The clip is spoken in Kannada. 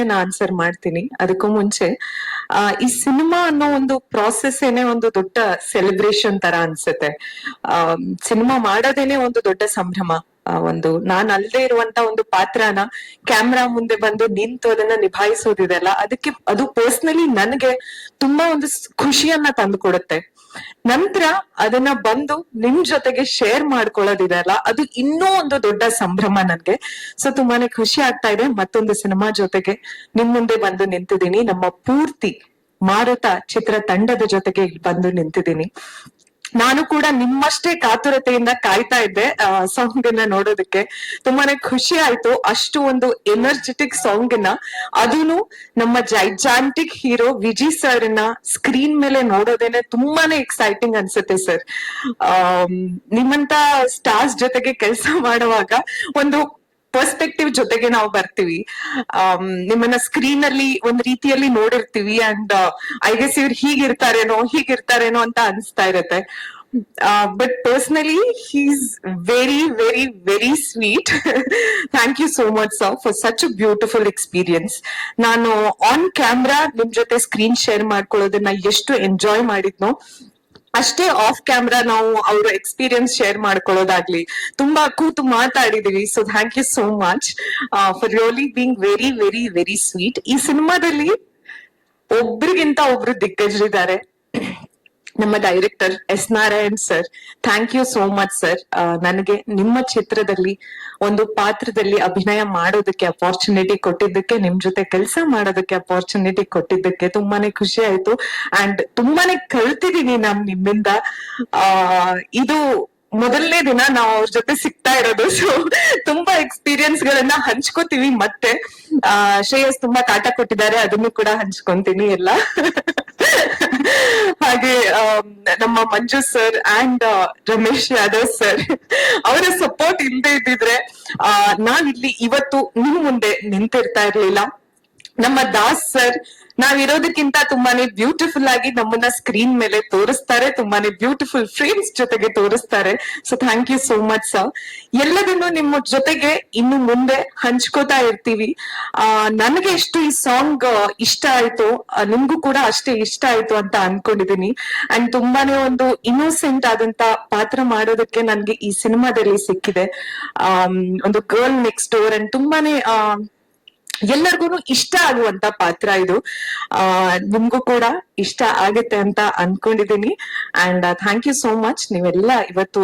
ಆನ್ಸರ್ ಮಾಡ್ತೀನಿ. ಅದಕ್ಕೂ ಮುಂಚೆ ಈ ಸಿನಿಮಾ ಅನ್ನೋ ಒಂದು ಪ್ರಾಸೆಸ್ ಏನೇ ಒಂದು ದೊಡ್ಡ ಸೆಲೆಬ್ರೇಷನ್ ತರ ಅನ್ಸುತ್ತೆ. ಸಿನಿಮಾ ಮಾಡೋದೇನೆ ಒಂದು ದೊಡ್ಡ ಸಂಭ್ರಮ ಒಂದು. ನಾನ್ ಅಲ್ಲದೆ ಇರುವಂತ ಒಂದು ಪಾತ್ರನ ಕ್ಯಾಮ್ರಾ ಮುಂದೆ ಬಂದು ನಿಂತು ಅದನ್ನ ನಿಭಾಯಿಸೋದಿದೆಲ್ಲ, ಅದಕ್ಕೆ, ಅದು ಪರ್ಸನಲಿ ನನಗೆ ತುಂಬಾ ಒಂದು ಖುಷಿಯನ್ನ ತಂದು ಕೊಡುತ್ತೆ ನಂತರ ಅದನ್ನ ಬಂದು ನಿಮ್ ಜೊತೆಗೆ ಶೇರ್ ಮಾಡ್ಕೊಳ್ಳೋದಿದೆಯಲ್ಲ, ಅದು ಇನ್ನೂ ಒಂದು ದೊಡ್ಡ ಸಂಭ್ರಮ ನನ್ಗೆ. ಸೊ ತುಂಬಾನೇ ಖುಷಿ ಆಗ್ತಾ ಇದೆ. ಮತ್ತೊಂದು ಸಿನಿಮಾ ಜೊತೆಗೆ ನಿಮ್ ಮುಂದೆ ಬಂದು ನಿಂತಿದ್ದೀನಿ. ನಮ್ಮ ಪೂರ್ತಿ ಮಾರುತ ಚಿತ್ರ ತಂಡದ ಜೊತೆಗೆ ಬಂದು ನಿಂತಿದ್ದೀನಿ. ನಾನು ಕೂಡ ನಿಮ್ಮಷ್ಟೇ ಕಾತುರತೆಯಿಂದ ಕಾಯ್ತಾ ಇದ್ದೆ ಸಾಂಗ್ ಅನ್ನ ನೋಡೋದಕ್ಕೆ. ತುಂಬಾನೇ ಖುಷಿ ಆಯ್ತು ಅಷ್ಟು ಒಂದು ಎನರ್ಜೆಟಿಕ್ ಸಾಂಗ್ ಅನ್ನ ಅದೂನು ನಮ್ಮ ಜೈಜಾಂಟಿಕ್ ಹೀರೋ ವಿಜಿ ಸರ್ನ ಸ್ಕ್ರೀನ್ ಮೇಲೆ ನೋಡೋದೇನೆ ತುಂಬಾನೇ ಎಕ್ಸೈಟಿಂಗ್ ಅನ್ಸುತ್ತೆ ಸರ್. ನಿಮ್ಮಂತ ಸ್ಟಾರ್ಸ್ ಜೊತೆಗೆ ಕೆಲಸ ಮಾಡುವಾಗ ಒಂದು ಪರ್ಸ್ಪೆಕ್ಟಿವ್ ಜೊತೆಗೆ ನಾವು ಬರ್ತೀವಿ. ನಿಮ್ಮನ್ನ ಸ್ಕ್ರೀನ್ ಅಲ್ಲಿ ಒಂದ್ ರೀತಿಯಲ್ಲಿ ನೋಡಿರ್ತೀವಿ ಅಂಡ್ ಐ ಗೆಸ್ ಇವ್ರು ಹೀಗಿರ್ತಾರೇನೋ ಹೀಗಿರ್ತಾರೇನೋ ಅಂತ ಅನ್ಸ್ತಾ ಇರತ್ತೆ. But personally he's very very very sweet thank you so much sir for such a beautiful experience ನಾನು ಆನ್ ಕ್ಯಾಮ್ರಾ ನಿಮ್ ಜೊತೆ ಸ್ಕ್ರೀನ್ ಶೇರ್ ಮಾಡ್ಕೊಳ್ಳೋದನ್ನ ಎಷ್ಟು ಎಂಜಾಯ್ ಮಾಡಿದ್ನೋ ಅಷ್ಟೇ ಆಫ್ ಕ್ಯಾಮ್ರಾ ನಾವು ಅವ್ರ ಎಕ್ಸ್ಪೀರಿಯನ್ಸ್ ಶೇರ್ ಮಾಡ್ಕೊಳ್ಳೋದಾಗ್ಲಿ. ತುಂಬಾ ಕೂತು ಮಾತಾಡಿದೀವಿ. So thank you so much for really being very very very sweet ಈ ಸಿನಿಮಾದಲ್ಲಿ ಒಬ್ರಿಗಿಂತ ಒಬ್ರು ದಿಗ್ಗಜರಿದ್ದಾರೆ. ನಮ್ಮ director S Narayan sir thank you so much sir ನನಗೆ ನಿಮ್ಮ ಚಿತ್ರದಲ್ಲಿ ಒಂದು ಪಾತ್ರದಲ್ಲಿ ಅಭಿನಯ ಮಾಡೋದಕ್ಕೆ ಅಪಾರ್ಚುನಿಟಿ ಕೊಟ್ಟಿದ್ದಕ್ಕೆ, ನಿಮ್ ಜೊತೆ ಕೆಲಸ ಮಾಡೋದಕ್ಕೆ ಅಪಾರ್ಚುನಿಟಿ ಕೊಟ್ಟಿದ್ದಕ್ಕೆ ತುಂಬಾನೇ ಖುಷಿ ಆಯ್ತು. ಅಂಡ್ ತುಂಬಾನೇ ಕಲ್ತಿದೀನಿ ನಾನ್ ನಿಮ್ಮಿಂದ. ಆ, ಇದು ಮೊದಲನೇ ದಿನ ನಾವು ಅವ್ರ ಜೊತೆ ಸಿಗ್ತಾ ಇರೋದು. ಸೊ ತುಂಬಾ ಎಕ್ಸ್ಪೀರಿಯನ್ಸ್ ಗಳನ್ನ ಹಂಚ್ಕೋತೀವಿ ಮತ್ತೆ. ಶ್ರೇಯಸ್ ತುಂಬಾ ಕಾಟ ಕೊಟ್ಟಿದ್ದಾರೆ, ಅದನ್ನು ಕೂಡ ಹಂಚ್ಕೊಂತೀನಿ ಎಲ್ಲ. ನಮ್ಮ Manju sir and Ramesh Yadav sir ಅವರ ಸಪೋರ್ಟ್ ಇಲ್ಲದೆ ಇದ್ದಿದ್ರೆ, ಆ, ನಾವಿಲ್ಲಿ ಇವತ್ತು ನಿಮ್ ಮುಂದೆ ನಿಂತಿರ್ತಾ ಇರ್ಲಿಲ್ಲ. ನಮ್ಮ ದಾಸ್ ಸರ್ ನಾವಿರೋದಕ್ಕಿಂತ ತುಂಬಾನೇ ಬ್ಯೂಟಿಫುಲ್ ಆಗಿ ನಮ್ಮನ್ನ ಸ್ಕ್ರೀನ್ ಮೇಲೆ ತೋರಿಸ್ತಾರೆ, ತುಂಬಾನೇ ಬ್ಯೂಟಿಫುಲ್ ಫ್ರೇಮ್ಸ್ ಜೊತೆಗೆ ತೋರಿಸ್ತಾರೆ. So thank you so much sir ಎಲ್ಲದನ್ನು ನಿಮ್ಮ ಜೊತೆಗೆ ಇನ್ನು ಮುಂದೆ ಹಂಚ್ಕೋತಾ ಇರ್ತೀವಿ. ಆ, ನನಗೆ ಎಷ್ಟು ಈ ಸಾಂಗ್ ಇಷ್ಟ ಆಯ್ತು ನಿಮ್ಗೂ ಕೂಡ ಅಷ್ಟೇ ಇಷ್ಟ ಆಯ್ತು ಅಂತ ಅನ್ಕೊಂಡಿದೀನಿ. ಅಂಡ್ ತುಂಬಾನೇ ಒಂದು ಇನ್ನೋಸೆಂಟ್ ಆದಂತ ಪಾತ್ರ ಮಾಡೋದಕ್ಕೆ ನನ್ಗೆ ಈ ಸಿನಿಮಾದಲ್ಲಿ ಸಿಕ್ಕಿದೆ. ಒಂದು ಗರ್ಲ್ ನೆಕ್ಸ್ಟ್ ಡೋರ್ ಅಂಡ್ ತುಂಬಾನೇ ಎಲ್ಲರಿಗೂ ಇಷ್ಟ ಆಗುವಂತ ಪಾತ್ರ ಇದು. ಆ, ನಿಮ್ಗೂ ಕೂಡ ಇಷ್ಟ ಆಗುತ್ತೆ ಅಂತ ಅನ್ಕೊಂಡಿದೀನಿ and thank you so much ನೀವೆಲ್ಲ ಇವತ್ತು